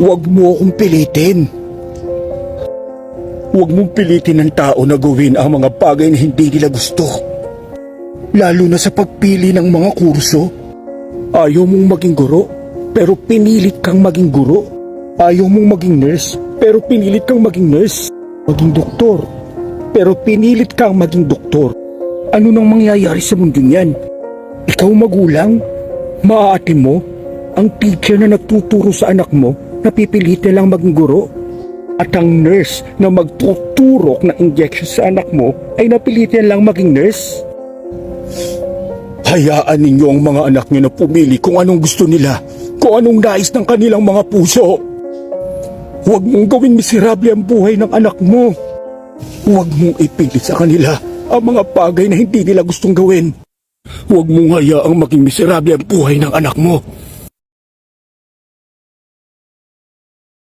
Huwag mo akong pilitin. Huwag mong pilitin ng tao na gawin ang mga bagay na hindi nila gusto. Lalo na sa pagpili ng mga kurso. Ayaw mong maging guro, pero pinilit kang maging guro. Ayaw mong maging nurse, pero pinilit kang maging nurse. Maging doktor, pero pinilit kang maging doktor. Ano nang mangyayari sa mundo niyan? Ikaw magulang, maaati mo, ang teacher na nagtuturo sa anak mo, napipilitan lang maging guro. At ang nurse na magtuturok ng injection sa anak mo ay napilitan lang maging nurse. Hayaan ninyo ang mga anak niyo na pumili kung anong gusto nila, kung anong nais ng kanilang mga puso. Huwag mong gawing miserable ang buhay ng anak mo. Huwag mong ipilit sa kanila ang mga bagay na hindi nila gustong gawin. Huwag mong hayaang maging miserable ang buhay ng anak mo.